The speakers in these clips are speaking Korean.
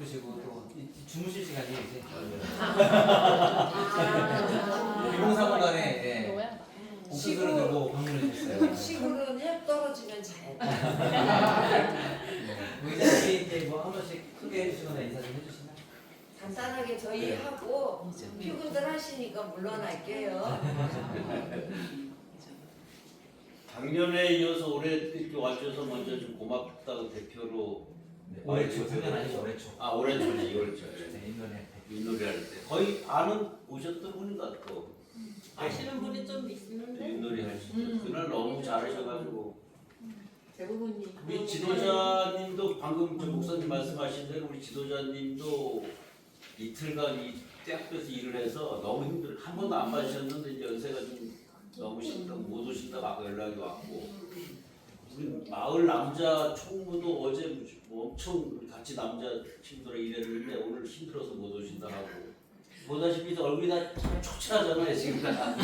바쁘시고 또 이- 이 주무실 시간이 이제 아. 2035년에 예, 옥수수를 들고 방문해 주셨어요. 시골은 해 떨어지면 돼. 뭐 의장님께 뭐한 번씩 크게 해주시거나 인사 좀 해주시나요? 간단하게 저희 네. 하고 피군들 하시니까 물러날게요. 작년에 이어서 올해 이렇게 와주셔서 먼저 좀 고맙다고 대표로 네, 올해 초, 작년 아니죠. 올해 초. 아 올해 전에 2월 초에 네, 1년에 윷놀이 할 때. 거의 아는 오셨던 분인가 또. 아시는 분이 좀 있는데? 윷놀이 하실 때 그날 너무 잘하셔가지고. 대부분이 우리 지도자님도 방금 저 목사님 말씀하신 대로 우리 지도자님도 이틀간 이 대학교에서 일을 해서 너무 힘들 한 번도 안 마셨는데 이제 연세가 좀 너무 심다고 못 오신다고 아까 연락이 왔고. 우리 마을 남자 총무도 어제 뭐 엄청 같이 남자 친구들랑 일했는데 오늘 힘들어서 못 오신다 하고 보다시피 얼굴이 다참 초췌하잖아요 지금 다.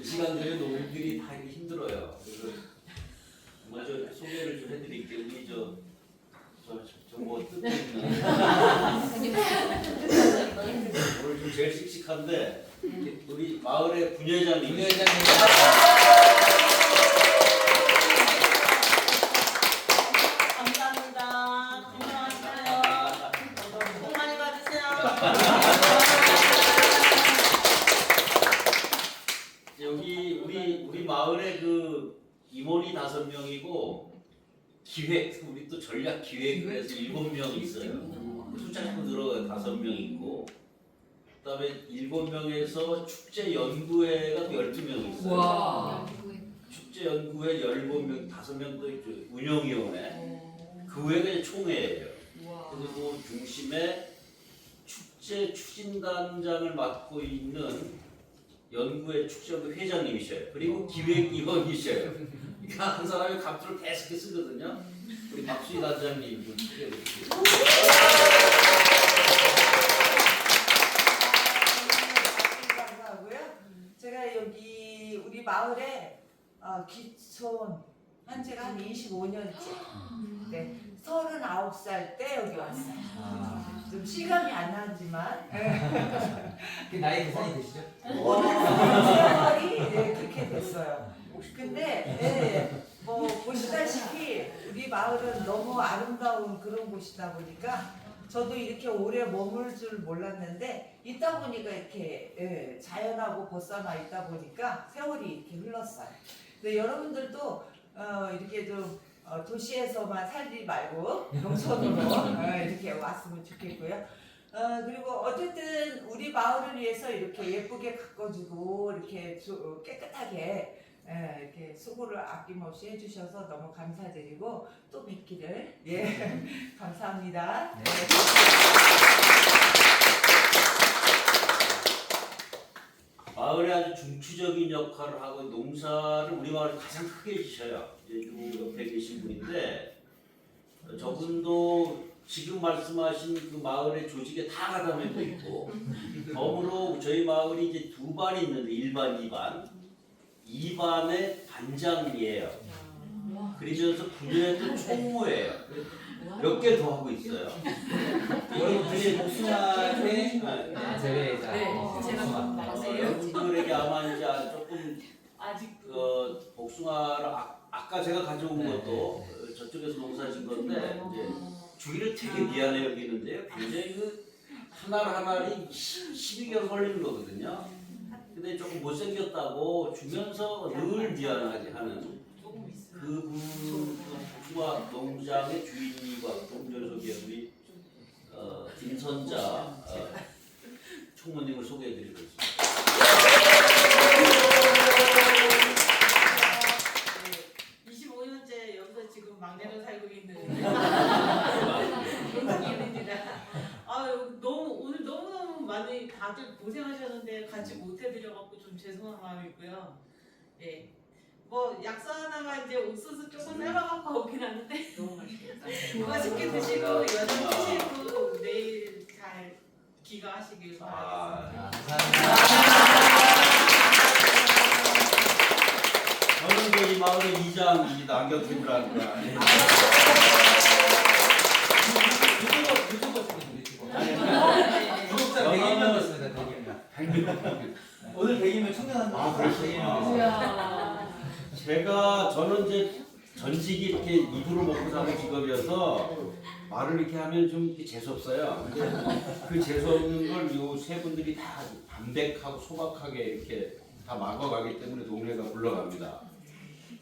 이 시간들에 노인들이 다 힘들어요. 그래서 먼저 소개를 좀 해드릴게요. 우리 저저저뭐 뜯고 있는 오늘 좀 제일 씩씩한데 우리 마을의 분회장님 김 회장님 감사합니다. 건강하세요. 복 많이 받으세요. 여기 우리 우리 마을에 그 임원이 다섯 명이고 우리 또 전략 기획에서 일곱 명 있어요. 숫자 자꾸 늘어요. 다섯 명 있고 그다음에 일곱 명에서 축제 연구회가 또 열두 명 있어요. 축제 연구회 열곱 명 다섯 명도 있죠. 운영위원회 그 이제 총회예요. 그리고 중심에 축제 추진단장을 맡고 있는 연구회 축제연구 회장님이셔요. 그리고 기획위원이셔요. 그러니까 한 사람이 각주를 계속 쓰거든요. 우리 박수희 단장님 좀 소개해드릴게요. 감사하고요. 제가 여기 우리 마을에 어, 기촌 한 지가 한 25년째. 네, 39살 때 여기 왔어요. 아, 좀 실감이 안 나지만 그 나이 계산이 되시죠? 오늘 세월이 네, 그렇게 됐어요. 근데 네, 뭐 보시다시피 우리 마을은 너무 아름다운 그런 곳이다 보니까 저도 이렇게 오래 머물 줄 몰랐는데 있다 보니까 이렇게 예, 자연하고 벗어나 있다 보니까 세월이 이렇게 흘렀어요. 근데 여러분들도 어, 이렇게 좀 어, 도시에서만 살지 말고 농촌으로 어, 이렇게 왔으면 좋겠고요. 어, 그리고 어쨌든 우리 마을을 위해서 이렇게 예쁘게 가꿔주고 이렇게 주- 깨끗하게 예, 이렇게 수고를 아낌없이 해주셔서 너무 감사드리고 또 뵙기를 예 감사합니다. 네. 마을에 아주 중추적인 역할을 하고 농사를 우리 마을에 가장 크게 지셔요. 이제 요 옆에 계신 분인데 어, 저분도 지금 말씀하신 그 마을의 조직에 다 가담해도 있고 덤으로 저희 마을이 이제 두 반이 있는데 1반, 2반 2반의 반장이에요. 그러면서 분야도 총무예요. 몇 개 더 하고 있어요. 여러분들이 복숭아의 네. 제외자. 네, 제가 복숭아. 어, 여러분들에게 아마 이제 조금 아직 어, 복숭아를 아, 아까 제가 가져온 네, 것도 어, 저쪽에서 농사진 건데 이제 주기를 되게 미안해 여기는데요. 굉장히 그 하나 하나리 12개월 걸리는 거거든요. 근데 조금 못생겼다고 주면서 늘 미안하게 하는 있어요. 그분 그 복숭아 농장의 주인이고 동전 소개 우리 어, 김선자 어, 총무님을 소개해드리고 있습니다. 다들 고생하셨는데 같이 음. 못 해드려갖고 좀 죄송한 마음이 있고요. 예. 뭐 약사 하나가 이제 옥수수 조금 음. 해봐갖고 오긴 하는데 너무 맛있겠다. 맛있게 아, 드시고 연휴 쉬시고 내일 잘 귀가하시길 아, 바라겠습니다. 아, 저는 그 저이 마을의 이장입니다. 안경팀이라는 거. 예. 유튜버 유튜버 소리 들으시고. 네. 구독자 100만 명이었어요. 오늘 100이면 청년 아, 그러시구나. 100이면 이야. 제가 저는 이제 전직이 이렇게 입으로 먹고 사는 직업이어서 말을 이렇게 하면 좀 이렇게 재수 없어요. 근데 그 재수 없는 걸 요 세 분들이 다 담백하고 소박하게 이렇게 다 막아가기 때문에 동네가 굴러갑니다.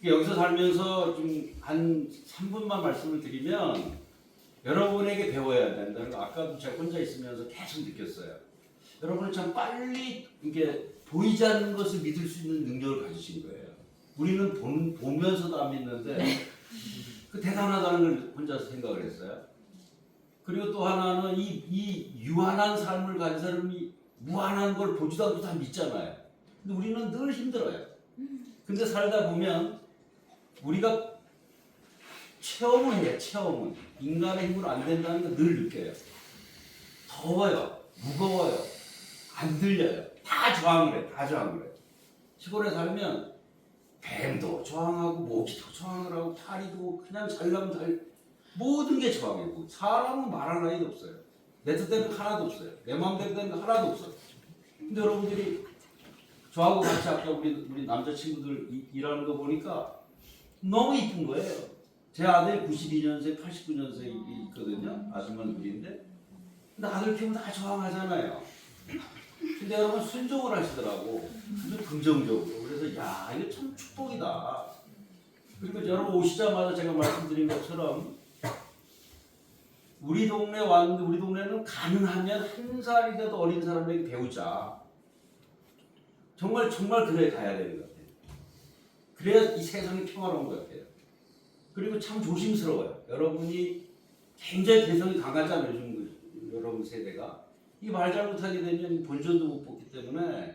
여기서 살면서 좀 한 3분만 말씀을 드리면 여러분에게 배워야 된다는 거 아까도 제가 혼자 있으면서 계속 느꼈어요. 여러분은 참 빨리 이게 보이지 않는 것을 믿을 수 있는 능력을 가지신 거예요. 우리는 본, 보면서도 안 믿는데 그 대단하다는 걸 혼자서 생각을 했어요. 그리고 또 하나는 이, 이 유한한 삶을 가진 사람이 무한한 걸 보지도 않고 다 믿잖아요. 근데 우리는 늘 힘들어요. 근데 살다 보면 우리가 체험을 해요, 체험은. 인간의 힘으로 안 된다는 걸 늘 느껴요. 더워요, 무거워요, 안 들려요. 다 저항을 해, 다 저항을 해. 시골에 살면 뱀도 저항하고 모기도 저항을 하고 파리도 그냥 잘나면 달 모든 게 저항이고 사람은 말할 나위도 없어요. 내 뜻대로 하나도 없어요. 내 마음대로 되는 거 하나도 없어요. 근데 여러분들이 저하고 같이 아까 우리 우리 남자 친구들 이- 일하는 거 보니까 너무 이쁜 거예요. 제 아들이 92년생, 89년생이 있거든요. 아줌마 둘인데. 근데 아들 키우면 다 저항하잖아요. 근데 여러분 순종을 하시더라고. 아주 긍정적으로. 그래서 야 이거 참 축복이다. 그리고 여러분 오시자마자 제가 말씀드린 것처럼 우리 동네 왔는데 우리 동네는 가능하면 한 살이라도 어린 사람에게 배우자. 정말 정말 그래 가야 되는 것 같아요. 그래야 이 세상이 평화로운 것 같아요. 그리고 참 조심스러워요. 여러분이 굉장히 개성이 강하잖아요. 요즘 그 여러분 세대가. 이말 잘못하게 되면 본전도 못 뽑기 때문에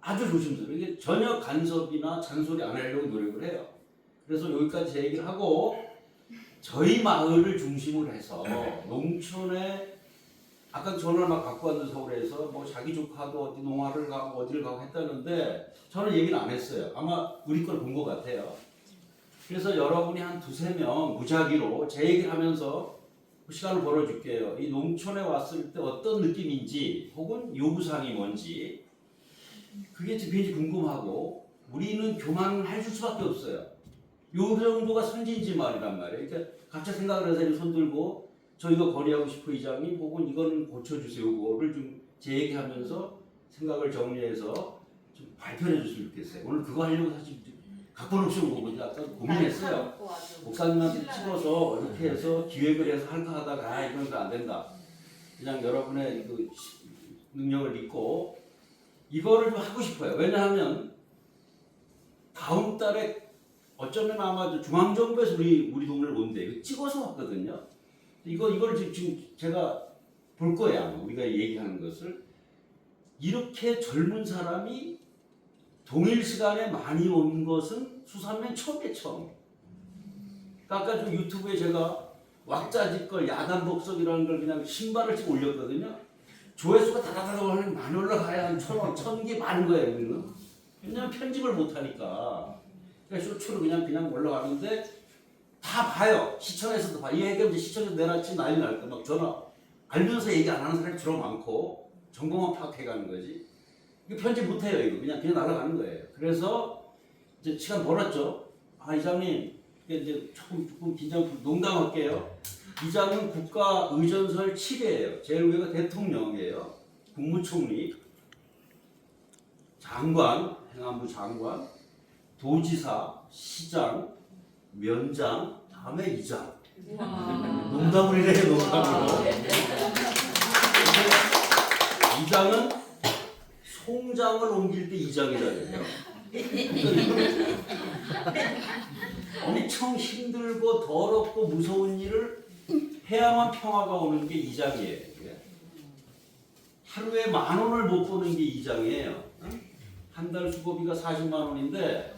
아주 조심스러워요. 이게 전혀 간섭이나 잔소리 안 하려고 노력을 해요. 그래서 여기까지 제 얘기를 하고 저희 마을을 중심으로 해서 농촌에 아까 전화를 막 갖고 왔는 서울에서 뭐 자기 조카도 어디 농화를 가고 어디를 가고 했다는데 저는 얘기는 안 했어요. 아마 우리 걸 본 것 같아요. 그래서 여러분이 한 두세 명 무작위로 제 얘기를 하면서 시간을 벌어줄게요. 이 농촌에 왔을 때 어떤 느낌인지 혹은 요구사항이 뭔지 그게 굉장히 궁금하고 우리는 교만을 해줄 수밖에 없어요. 요 정도가 선진지 말이란 말이에요. 그러니까 각자 생각을 해서 손 들고 저 이거 건의하고 싶어 이장님 혹은 이거는 고쳐주세요. 그거를 좀 제 얘기하면서 생각을 정리해서 좀 발표해 줬으면 좋겠어요. 오늘 그거 하려고 사실 각본 없이 온 거거든요. 아까 고민했어요. 목사님한테 찍어서 이렇게 해서 기획을 해서 할까 하다가 아, 이건 안 된다. 그냥 여러분의 그 시- 능력을 믿고 이거를 좀 하고 싶어요. 왜냐하면 다음 달에 어쩌면 아마 저 중앙정부에서 우리 우리 동네를 온대. 이거 찍어서 왔거든요. 이거 이걸 지금- 제가 볼 거예요. 우리가 얘기하는 것을 이렇게 젊은 사람이 동일 시간에 많이 온 것은 수산면 처음에 처음. 아까 좀 유튜브에 제가 왁자지껄 야단 복석이라는 걸 그냥 신발을 찍어 올렸거든요. 조회수가 다다다다 하는 많이 올라가야 한 천, 천개 많은 거예요, 우리는. 왜냐면 편집을 못하니까. 그러니까 쇼츠로 그냥, 그냥 올라가는데 다 봐요. 시청에서도 봐. 이 얘기하면 시청에서 내놨지 난리 날 거. 막 전화. 알면서 얘기 안 하는 사람이 주로 많고 정보만 파악해가는 거지. 이거 편집 못해요, 이거. 그냥, 그냥 날아가는 거예요. 그래서 이제 시간 벌었죠. 아, 이장님. 이제 조금, 조금 긴장, 농담할게요. 이장은 국가 의전설 7회예요. 제일 위가 대통령이에요. 국무총리, 장관, 행안부 장관, 도지사, 시장, 면장, 다음에 이장. 농담을 이래요, 농담으로. 근데 이장은 송장을 옮길 때 이장이라고요. 엄청 힘들고 더럽고 무서운 일을 해야만 평화가 오는 게 이장이에요. 하루에 만 원을 못 버는 게 이장이에요. 한 달 수고비가 40만 원인데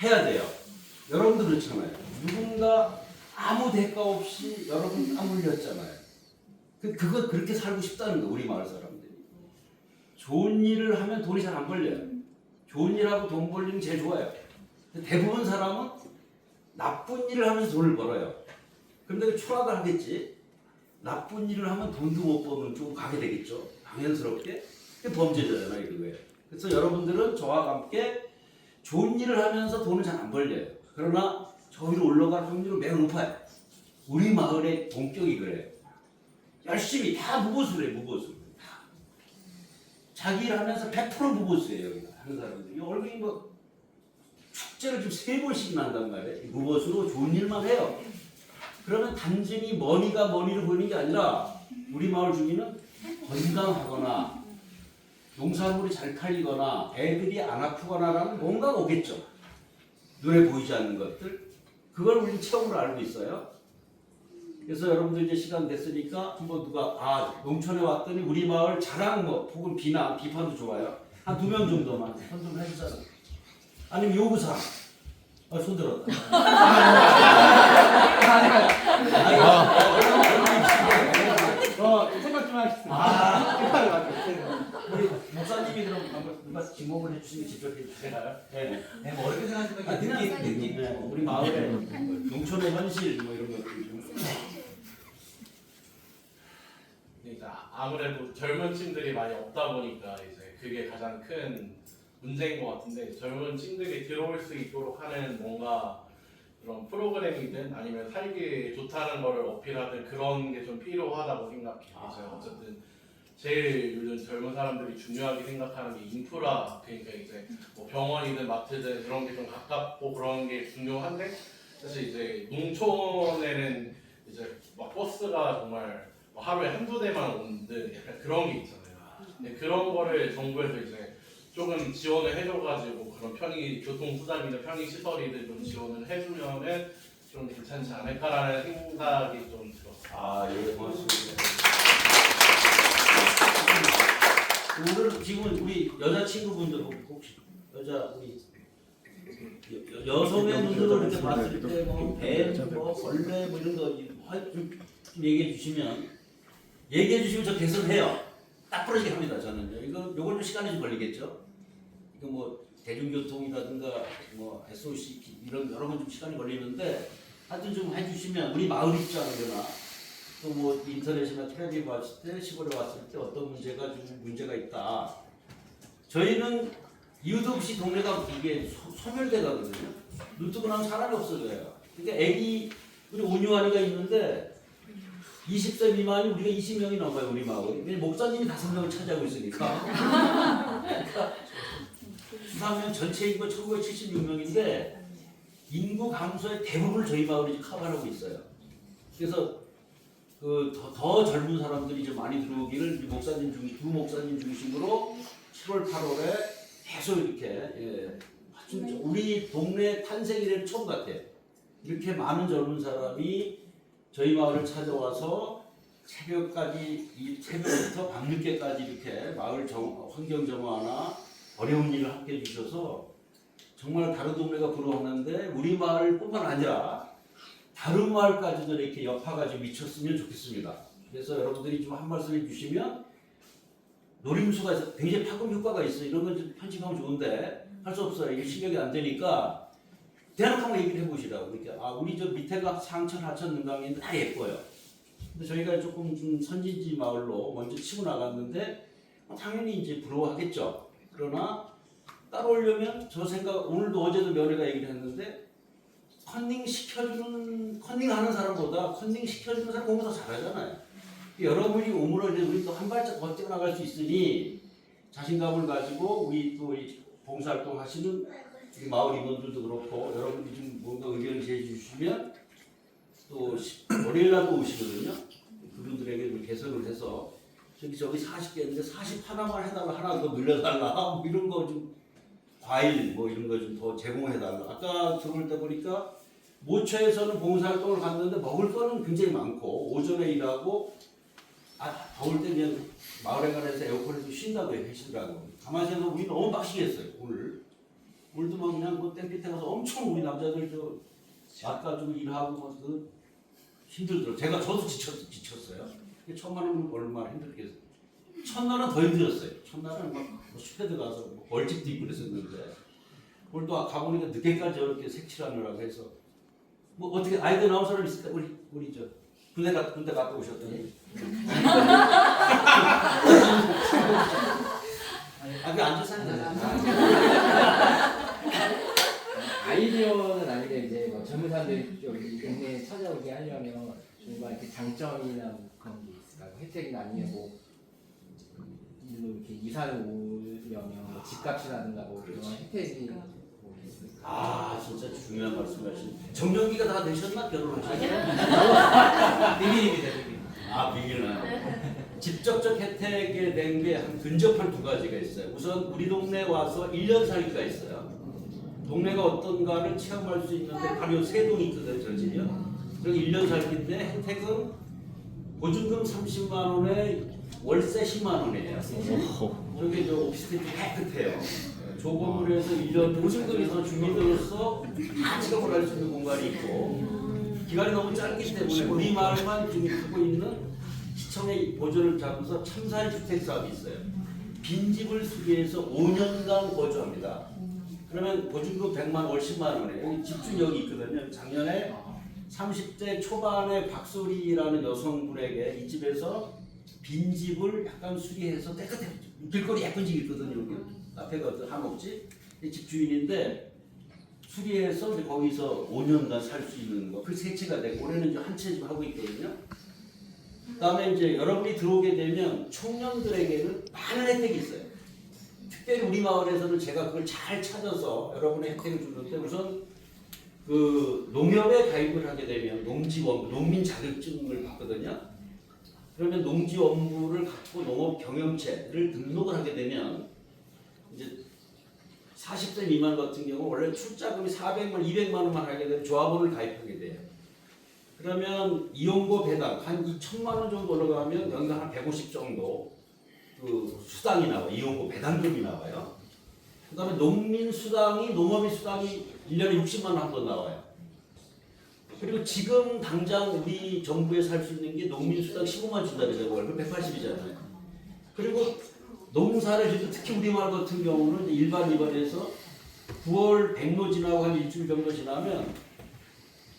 해야 돼요. 여러분도 그렇잖아요. 누군가 아무 대가 없이 여러분 땀 흘렸잖아요. 그, 그거 그렇게 살고 싶다는 거 우리 마을 사람들이. 좋은 일을 하면 돈이 잘 안 벌려요. 좋은 일하고 돈 벌리는 게 제일 좋아요. 대부분 사람은 나쁜 일을 하면서 돈을 벌어요. 그런데 그 추락을 하겠지. 나쁜 일을 하면 돈도 못 버는 쪽으로 가게 되겠죠. 당연스럽게. 그게 범죄잖아요, 그거예요. 그래서 여러분들은 저와 함께 좋은 일을 하면서 돈을 잘 안 벌려요. 그러나 저 위로 올라갈 확률은 매우 높아요. 우리 마을의 동격이 그래요. 열심히 다 무보수래, 무보수. 다. 자기 일 하면서 100% 무보수예요. 하는 사람들이. 이 얼굴이 뭐 축제를 좀 세 번씩 난단 말이에요. 무보수로 좋은 일만 해요. 그러면 단순히 머니가 머니를 보이는 게 아니라 우리 마을 주민은 건강하거나 농산물이 잘 팔리거나 애들이 안 아프거나라는 뭔가가 오겠죠. 눈에 보이지 않는 것들. 그걸 우리 체험으로 알고 있어요. 그래서 여러분들 이제 시간 됐으니까 한번 누가 아 농촌에 왔더니 우리 마을 자랑 뭐 혹은 비난 비판도 좋아요. 한 두 명 정도만 손좀 해주세요. 아니면 요구사항. 아, 손 들었다. 어 생각 좀 하겠습니다. 아, 우리 목사님이 그럼 한번 누가 지목을 해주시면 직접 해주세요. 네. 네, 뭐 어렵게 생각하지만 아, 느낌, 느낌. 네, 우리 마을의 농촌의 현실 뭐 이런 것들 좀. 그러니까 아무래도 젊은 층들이 많이 없다 보니까 이제 그게 가장 큰 문제인 것 같은데 젊은 층들이 들어올 수 있도록 하는 뭔가 그런 프로그램이든 아니면 살기 좋다는 거를 어필하든 그런 게 좀 필요하다고 생각해요. 이제 어쨌든 제일 요즘 젊은 사람들이 중요하게 생각하는 게 인프라 그러니까 이제 뭐 병원이든 마트든 그런 게 좀 가깝고 그런 게 중요한데 사실 이제 농촌에는 이제 막 버스가 정말 뭐 하루에 한두 대만 오는 약간 그런 게 있잖아요. 근데 그런 거를 정부에서 이제 조금 지원을 해줘가지고 그런 편의 교통수단이든 편의 시설이든 좀 지원을 해주면은 좀 괜찮지 않을까라는 생각이 좀 들었어요. 아, 예, 고맙습니다. 오늘 지금 우리 여자 친구분들 혹시 여자 우리 여- 여, 여성의 눈으로 이렇게 봤을 때뭐 뱀, 뭐 벌레 뭐 이런 거좀 얘기해 주시면 얘기해 주시면 저 개선해요. 딱 부러지게 합니다. 저는 이거 요건 좀 시간이 좀 걸리겠죠. 이거 뭐 대중교통이라든가 뭐 SOC 이런 여러 번 좀 시간이 걸리는데 하여튼 좀 해주시면 우리 마을 입장이거나 또 뭐 인터넷이나 텔레비전 봤을 때 시골에 왔을 때 어떤 문제가 좀 문제가 있다. 저희는 이유도 없이 동네가 이게 소, 소멸돼 가거든요. 눈 뜨고 나면 사람이 없어져요. 그러니까 애기 우리 온유아리가 있는데 20세 미만이 우리가 20명이 넘어요 우리. 왜냐면 목사님이 다섯 명을 차지하고 있으니까. 그러니까 전체 인구 1976명인데 인구 감소의 대부분을 저희 마을이 커버하고 있어요. 그래서 그더 젊은 사람들이 좀 많이 들어오기를 이 목사님 중, 두 목사님 중심으로 7월 8월에 계속 이렇게 예. 진짜 우리 동네 탄생 이래는 처음 같아요. 이렇게 많은 젊은 사람이 저희 마을을 찾아와서 새벽까지 이 새벽부터 밤늦게까지 이렇게 마을 정, 환경 정화나 어려운 일을 함께 해주셔서 정말 다른 동네가 부러웠는데 우리 마을뿐만 아니라 다른 마을까지도 이렇게 여파가 좀 미쳤으면 좋겠습니다. 그래서 여러분들이 좀 한 말씀 해주시면 노림수가 굉장히 파급 효과가 있어 요 이런 건좀 편집하면 좋은데 할 수 없어요. 이게 실력이 안 되니까 대놓고 한번 얘기를 해보시라고. 그러니까 아 우리 저 밑에가 상천, 하천, 능강인데 다 예뻐요. 근데 저희가 조금 좀 선진지 마을로 먼저 치고 나갔는데 어, 당연히 이제 부러워하겠죠. 그러나 따라오려면 저 생각 오늘도 어제도 며느리가 얘기를 했는데 컨닝 시켜주는 컨닝 하는 사람보다 컨닝 시켜주는 사람 공부 더 잘하잖아요. 여러분이 오므로 이제 우리 또 한 발짝 더 뛰어나갈 수 있으니 자신감을 가지고 우리 또이 봉사활동 하시는 마을 임원들도 그렇고 여러분이 좀 뭔가 의견을 제시해 주시면 또 시- 월요일 날도 오시거든요. 그분들에게 좀 개선을 해서 저기 저기 40개인데 40 하나만 해달라 하나 더 늘려달라 뭐 이런 거 좀 과일 뭐 이런 거 좀 더 제공해달라. 아까 들어올 때 보니까 모처에서는 봉사활동을 갔는데 먹을 거는 굉장히 많고 오전에 일하고 아 더울 때 그냥 마을에 가서 에어컨에서 쉰다고 해 계시더라고. 가만히 생각하면 우리 너무 빡시겠어요 오늘. 오늘도 막 그냥 그 땡볕에 가서 엄청 우리 남자들 저 막가지고 일하고 뭐 그 힘들더라고. 제가 저도 지쳤, 지쳤어요. 첫날은 얼마나 힘들겠어요. 첫날은 더 힘들었어요. 첫날은 막 숲에 들어가서 뭐 벌집도 있고 그랬었는데 오늘 또 가보니까 늦게까지 저렇게 색칠하느라고 해서 뭐 어떻게 아이들 나온 사람 있을까? 우리 우리 저 군대 가 군대 갔다 오셨더니 아, 그 앉아서 하는 거야. 아이디어는 아닌데 이제 뭐 젊은 사람들이 좀이 동네에 찾아오게 하려면 뭔가 이렇게 장점이나 뭐 그런 게 있을까요? 혜택이나 아니면 뭐, 뭐 이렇게 이사를 오려면 뭐 집값이라든가 뭐 그런 혜택이 뭐? 아, 진짜 중요한 말씀하신. 정년기가 다 되셨나 결혼하셨어요? 비밀입니다, 비밀. 아, 비밀나요? 직접적 혜택에 된 게 한 근접한 두 가지가 있어요. 우선 우리 동네에 와서 1년 살기가 있어요. 동네가 어떤가를 체험할 수 있는데 바로 세 동이 있거든요, 저 집이요. 그리고 1년 살기인데 혜택은 보증금 30만 원에 월세 10만 원이에요. 저기 저 오피스텔이 깨끗해요. 조 건물에서 1년 보증금에서 주민으로서 다 체험을 할 수 있는 공간이 있고 기간이 너무 짧기 때문에 우리 마을만 지금 하고 있는 시청의 보조를 잡아서 참사리 주택 사업이 있어요. 빈집을 수리해서 5년간 거주합니다. 그러면 보증금 100만 월 10만 원에 여기 여기 있거든요. 작년에 30대 초반의 박소리라는 여성분에게 이 집에서 빈 집을 약간 수리해서 깨끗해 길거리 예쁜 집 있거든요. 여기 앞에가 어떤 한옥집 이 집주인인데 수리해서 거기서 5년간 살 수 있는 거. 그 세 채가 되고 올해는 이제 한채 하고 있거든요. 그다음에 이제 여러분이 들어오게 되면 청년들에게는 많은 혜택이 있어요. 특별히 우리 마을에서는 제가 그걸 잘 찾아서 여러분의 혜택을 주는데 우선 그 농협에 가입을 하게 되면 농지원 농민 자격증을 받거든요. 그러면 농지 업무를 갖고 농업 경영체를 등록을 하게 되면 이제 40세 미만 같은 경우 원래 출자금이 400만, 200만 원만 하게 되면 조합원을 가입하게 돼요. 그러면 이용고 배당 한 2천만 원 정도 올라가면 연간 한 150 정도 그 수당이 나와요. 이용고 배당금이 나와요. 그 다음에 농민 수당이 농업인 수당이 1년에 60만 원 한 번 나와요. 그리고 지금 당장 우리 정부에 살 수 있는 게 농민 수당 15만 준다 그래요. 월급 180이잖아요. 그리고 농사를 짓고 특히 우리 마을 같은 경우는 일반 입원해서 9월 백로 지나고 한 일주일 정도 지나면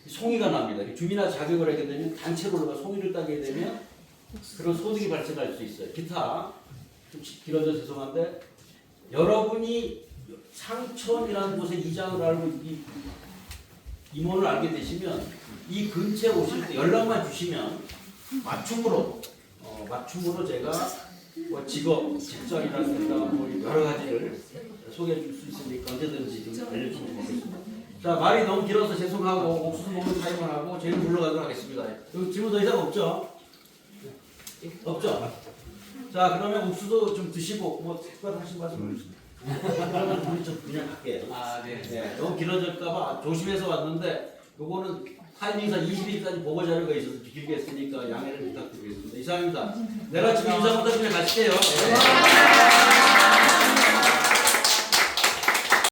송이가 납니다. 주민화 자격을 하게 되면 단체로 올라가 송이를 따게 되면 그런 소득이 발생할 수 있어요. 기타 좀 길어져 죄송한데 여러분이 상천이라는 곳에 이장을 알고 이 임원을 알게 되시면 이 근처에 오실 때 연락만 주시면 맞춤으로 어, 맞춤으로 제가 뭐 직업, 직장이라든가 뭐 여러 가지를 소개해 줄 수 있으니까 언제든지 좀 알려주시면 되겠습니다. 자 말이 너무 길어서 죄송하고 옥수수 먹는 타임을 하고 저희는 물러가도록 하겠습니다. 질문 더 이상 없죠? 없죠? 자 그러면 옥수수 좀 드시고 뭐 특별 하신 말씀 없으십니까? 그러면 우리 좀 그냥 갈게요. 아, 네. 네, 너무 길어질까봐 조심해서 왔는데 요거는 타이밍상 20일까지 보고 자료가 있어서 길게 했으니까 양해를 부탁드리겠습니다. 이상입니다. 내가 지금 인사부터 그냥 가실게요. 네.